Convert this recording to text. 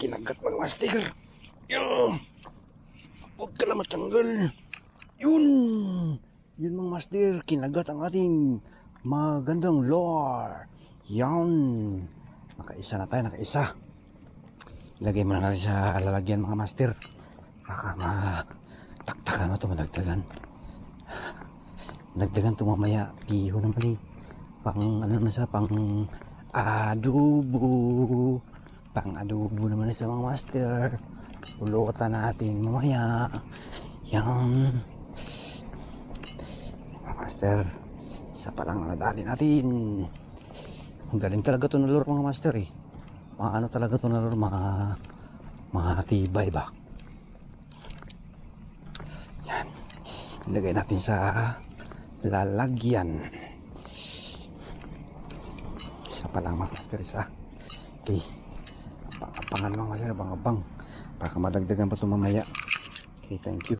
Kinagat mga master. Yun. Huwag ka na matanggal. Yun. Yun mga master. Kinagat ang ating magandang lore. Yan. Nakaisa na tayo, nakaisa. Ilagay mo na natin sa lalagyan mga master. Baka mataktakan mo ito, madagdagan. Nagdagan ito mamaya. Piho naman eh. Pang ano naman sa pang adobo. Pang adobo naman sa mga master. Ulutan natin mamaya. Yan. Master. Isa pa lang nadali natin. Ang galing talaga ito na lure mga master eh. Mga ano talaga ito na lure. Mga, mga tibay ba. Yan. Ilagay natin sa lalagyan. Isa pa lang mga master isa. Okay. Pangan mga master, abang-abang. Baka madagdagan pa ito mamaya. Okay, thank you.